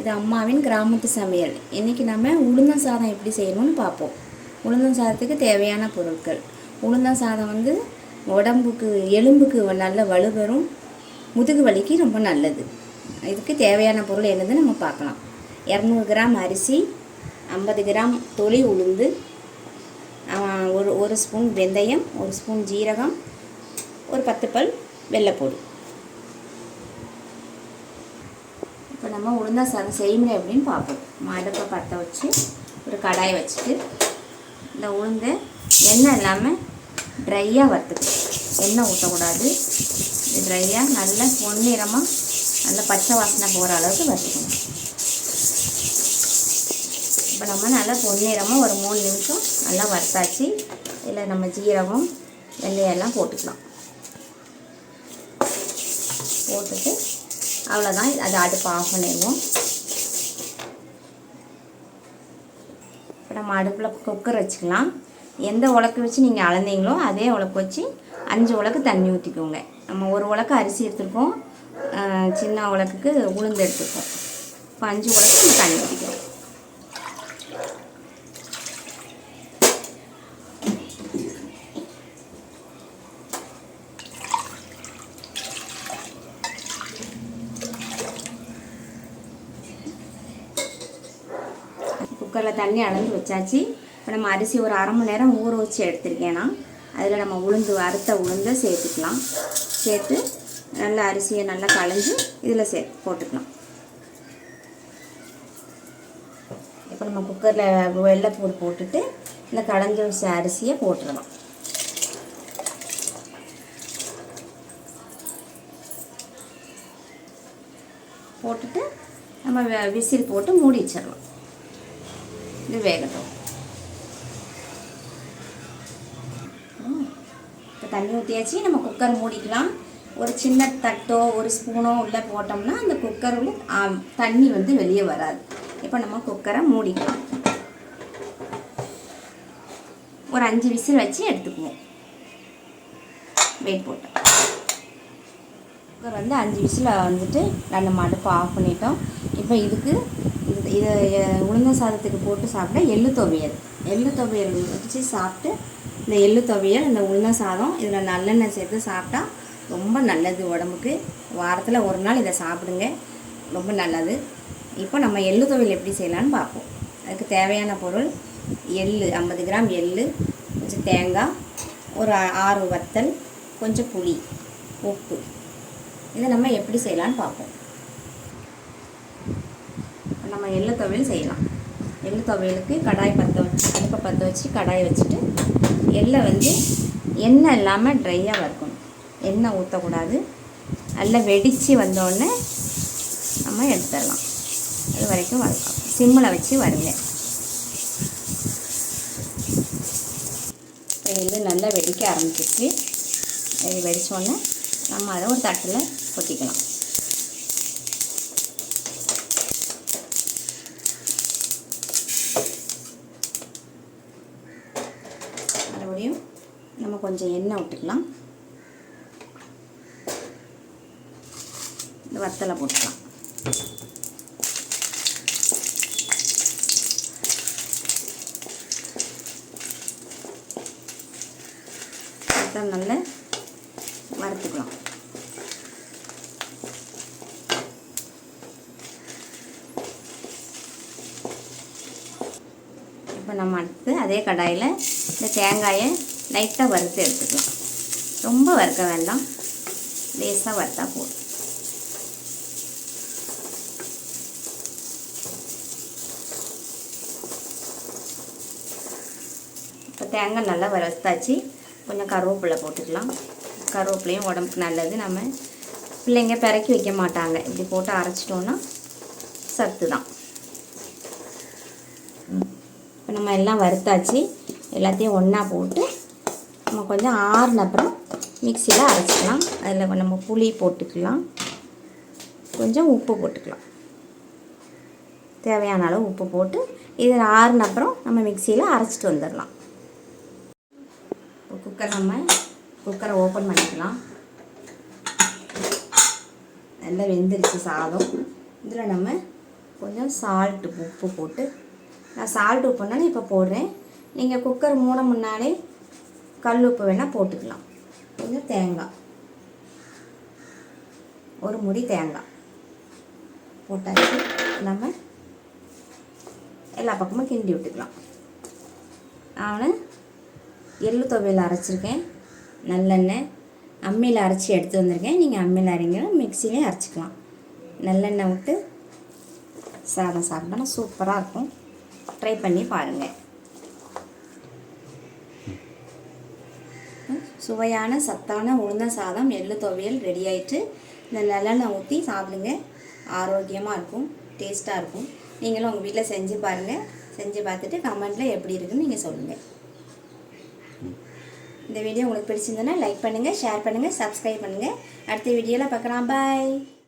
இது அம்மாவின் கிராமத்து சமையல். இன்றைக்கி நம்ம உளுந்தம் சாதம் எப்படி செய்யணும்னு பார்ப்போம். உளுந்தம் சாதத்துக்கு தேவையான பொருட்கள். உளுந்தம் சாதம் வந்து உடம்புக்கு எலும்புக்கு நல்ல வலுவரும் முதுகு வலிக்கு ரொம்ப நல்லது. இதுக்கு தேவையான பொருள் என்னதுன்னு நம்ம பார்க்கலாம். இரநூறு கிராம் அரிசி ஐம்பது கிராம் தொளி உளுந்து ஒரு ஒரு ஸ்பூன் வெந்தயம் ஒரு ஸ்பூன் ஜீரகம் ஒரு பத்து பல் வெள்ளைப்பூடு இப்போ நம்ம உளுந்தா சாதம் செய்முறை அப்படின்னு பார்ப்போம். நம்ம அடுப்பை பற்ற வச்சு ஒரு கடாயை வச்சுட்டு இந்த உளுந்தை எண்ணெய் இல்லாமல் ட்ரையாக வறுத்துக்கணும். எண்ணெய் ஊற்றக்கூடாது இது ட்ரையாக நல்ல பொன்னிறமாக நல்ல பச்சை வாசனை போகிற அளவுக்கு வறுத்துக்கணும். இப்போ நம்ம நல்லா பொன்னிறமாக ஒரு மூணு நிமிஷம் நல்லா வறுத்தாச்சு. இதில் நம்ம ஜீரகம் வெள்ளையெல்லாம் எல்லாம் போட்டுக்கலாம். போட்டுட்டு அவ்வளோதான் அது அடுப்பு ஆஃப் பண்ணிடுவோம். இப்போ நம்ம அடுப்பில் குக்கர் வச்சுக்கலாம். எந்த உலக்கு வச்சு நீங்கள் அளந்தீங்களோ அதே உலக்கு வச்சு அஞ்சு உலக்கு தண்ணி ஊற்றிக்கோங்க நம்ம ஒரு உலக்கு அரிசி எடுத்துருக்கோம். சின்ன உலக்குக்கு உளுந்து எடுத்துருக்கோம். இப்போ அஞ்சு உலக்கு நம்ம தண்ணி ஊற்றிக்கிறோம் குக்கரில் தண்ணி அளந்து வச்சாச்சு. இப்போ நம்ம அரிசி ஒரு அரை மணி நேரம் ஊற வச்சு எடுத்திருக்கேன்னா அதில் நம்ம உளுந்து வறுத்த உளுந்தை சேர்த்துக்கலாம். சேர்த்து நல்லா அரிசியை நல்லா களைஞ்சு இதில் சே போட்டுக்கலாம். இப்போ நம்ம குக்கரில் வெள்ளைப்பூடு போட்டுட்டு இந்த களைஞ்ச வச்ச அரிசியை போட்டுடலாம். போட்டுட்டு நம்ம விசில் போட்டு மூடி வச்சிடலாம். இது வேகட்டும் இப்போ தண்ணி ஊற்றியாச்சு நம்ம குக்கர் மூடிக்கலாம் ஒரு சின்ன தட்டோ ஒரு ஸ்பூனோ உள்ளே போட்டோம்னா அந்த குக்கர் உள்ள தண்ணி வந்து வெளியே வராது இப்போ நம்ம குக்கரை மூடிக்கலாம் ஒரு அஞ்சு விசில் வச்சு எடுத்துக்குவோம் வெயிட் போட்டு குக்கர் வந்து அஞ்சு விசில் வந்துட்டு நம்ம அடுப்பை ஆஃப் பண்ணிட்டோம் இப்போ இதுக்கு இதை அஹ், உளுந்த சாதத்துக்கு போட்டு சாப்பிட்டா எள்ளு துவையல். எள்ளு துவையல் வச்சு சாப்பிட்டு இந்த எள்ளு துவையல் இந்த உளுந்த சாதம் இதில் நல்லெண்ணெய் சேர்த்து சாப்பிட்டா ரொம்ப நல்லது உடம்புக்கு. வாரத்தில் ஒரு நாள் இதை சாப்பிடுங்க. ரொம்ப நல்லது. இப்போ நம்ம எள்ளு துவையல் எப்படி செய்யலான்னு பார்ப்போம். அதுக்கு தேவையான பொருள் எள்ளு ஐம்பது கிராம் எள்ளு கொஞ்சம் தேங்காய் ஒரு ஆறு வத்தல் கொஞ்சம் புளி உப்பு. இதை நம்ம எப்படி செய்யலாம்னு பார்ப்போம். நம்ம எள்ளு துவையல் செய்யலாம். எள்ளு துவையலுக்கு கடாய் பற்ற வச்சு அடுப்பை பற்ற வச்சு கடாய் வச்சுட்டு எள்ளை வந்து எண்ணெய் இல்லாமல் ட்ரையாக வறுக்கணும். எண்ணெய் ஊற்றக்கூடாது நல்லா வெடித்து வந்தோடனே நம்ம எடுத்துடலாம். அது வரைக்கும் வறுக்கலாம். சிம்மில் வச்சு வருங்க எள்ளு நல்லா வெடிக்க ஆரம்பிச்சிச்சு வெடித்தோடனே நம்ம அதை ஒரு தட்டில் கொட்டிக்கலாம். நம்ம கொஞ்சம் எண்ணெய் விட்டுக்கலாம். இந்த வத்தலை போட்டுக்கலாம். வத்தல் நல்லா வறுத்துக்கலாம். இப்போ நம்ம அடுத்து அதே கடாயில் இந்த தேங்காயை லைட்டாக வறுத்து எடுத்துக்கலாம். ரொம்ப வறுக்க வேண்டாம். லேஸாக வறுத்தா போதும். இப்போ தேங்காய் நல்லா வறுத்தாச்சு. கொஞ்சம் கருவேப்பிலை போட்டுக்கலாம். கருவேப்பிலையும் உடம்புக்கு நல்லது. நம்ம பிள்ளைங்க பிறக்கி வைக்க மாட்டாங்க. இப்படி போட்டு அரைச்சிட்டோன்னா சத்து தான் இப்போ நம்ம எல்லாம் வறுத்தாச்சு. எல்லாத்தையும் ஒன்றா போட்டு நம்ம கொஞ்சம் ஆறுன அப்புறம் மிக்சியில் அரைச்சிக்கலாம். அதில் நம்ம புளி போட்டுக்கலாம். கொஞ்சம் உப்பு போட்டுக்கலாம். தேவையான அளவு உப்பு போட்டு இதில் ஆறுன அப்புறம் நம்ம மிக்சியில் அரைச்சிட்டு வந்துடலாம். இப்போ குக்கர் நம்ம குக்கரை ஓப்பன் பண்ணிக்கலாம். நல்லா வெந்துருச்சு சாதம். இதில் நம்ம கொஞ்சம் சால்ட்டு உப்பு போட்டு நான் சால்ட் உப்புனாலும் இப்போ போடுறேன். நீங்கள் குக்கர் மூட முன்னாலே கல் உப்பு வேணால் போட்டுக்கலாம். கொஞ்சம் தேங்காய். ஒரு முடி தேங்காய். போட்டாச்சு. நம்ம எல்லா பக்கமும் கிண்டி விட்டுக்கலாம். நான் எள்ளு துவையில் அரைச்சிருக்கேன். நல்லெண்ணெய். அம்மியில் அரைச்சி எடுத்து வந்திருக்கேன். நீங்கள் அம்மியில் அரைங்கலாம் மிக்சிலையும் அரைச்சிக்கலாம். நல்லெண்ணெய் விட்டு சாதம் சாப்பிட்டோன்னா சூப்பராக இருக்கும். ட்ரை பண்ணி பாருங்கள் சுவையான சத்தான உளுந்த சாதம் எள்ளு துவையல் ரெடி ஆயிட்டு இந்த நல்லெண்ணெய் ஊற்றி சாப்பிடுங்க. ஆரோக்கியமாக இருக்கும் டேஸ்ட்டாக இருக்கும். நீங்களும் உங்கள் வீட்டில் செஞ்சு பாருங்கள் செஞ்சு பார்த்துட்டு கமெண்ட்டில் எப்படி இருக்குன்னு நீங்கள் சொல்லுங்கள் இந்த வீடியோ உங்களுக்கு பிடிச்சிருந்ததுன்னா லைக் பண்ணுங்கள் ஷேர் பண்ணுங்கள் சப்ஸ்கிரைப் பண்ணுங்கள் அடுத்த வீடியோவில் பார்க்கலாம். பாய்